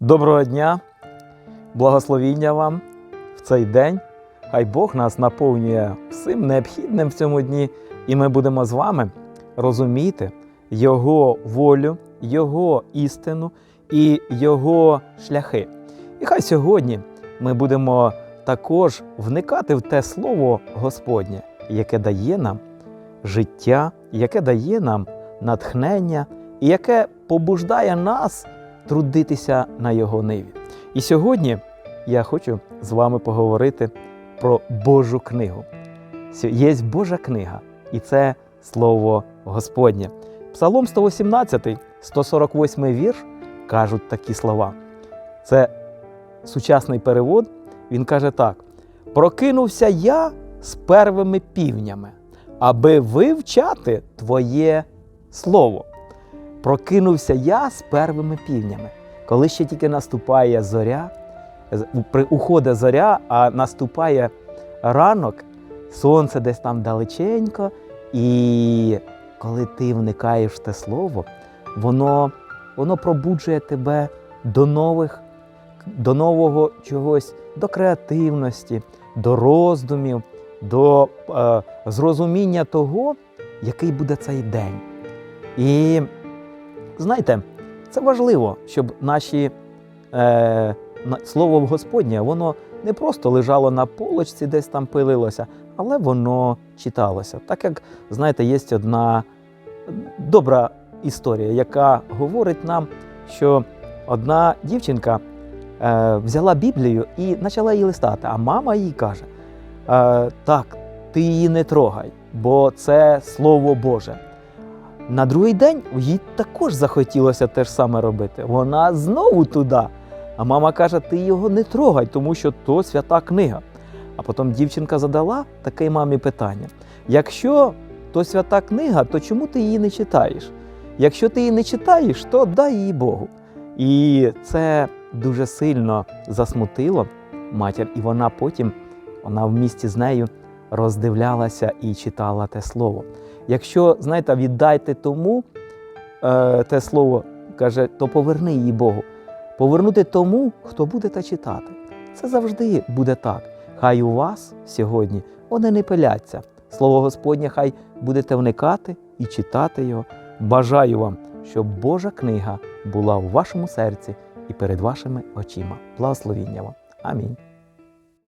Доброго дня, благословіння вам в цей день. Хай Бог нас наповнює всім необхідним в цьому дні, і ми будемо з вами розуміти Його волю, Його істину і Його шляхи. І хай сьогодні ми будемо також вникати в те слово Господнє, яке дає нам життя, яке дає нам натхнення і яке побуждає нас трудитися на його ниві. І сьогодні я хочу з вами поговорити про Божу книгу. Є Божа книга, і це Слово Господнє. Псалом 118, 148 вірш кажуть такі слова. Це сучасний перевод. Він каже так: Прокинувся я з первими півнями, аби вивчати Твоє Слово. Прокинувся я з первими півнями. Коли ще тільки наступає зоря, уходить зоря, а наступає ранок, сонце десь там далеченько, і коли ти вникаєш в те слово, воно, воно пробуджує тебе до нових, до нового чогось, до креативності, до роздумів, до е, зрозуміння того, який буде цей день. І знаєте, це важливо, щоб наші е, слово Господнє воно не просто лежало на полочці, десь там пилилося, але воно читалося. Так як, знаєте, є одна добра історія, яка говорить нам, що одна дівчинка е, взяла Біблію і почала її листати, а мама їй каже: е, так, ти її не трогай, бо це Слово Боже. На другий день їй також захотілося те ж саме робити. Вона знову туди. А мама каже: ти його не трогай, тому що то свята книга. А потім дівчинка задала таке мамі питання: якщо то свята книга, то чому ти її не читаєш? Якщо ти її не читаєш, то дай її Богу. І це дуже сильно засмутило матір, і вона потім, вона в місті з нею роздивлялася і читала те слово. Якщо, знаєте, віддайте тому е, те слово, каже, то поверни її Богу. Повернути тому, хто буде те читати. Це завжди буде так. Хай у вас сьогодні вони не пиляться. Слово Господнє, хай будете вникати і читати його. Бажаю вам, щоб Божа книга була у вашому серці і перед вашими очима. Благословіння вам. Амінь.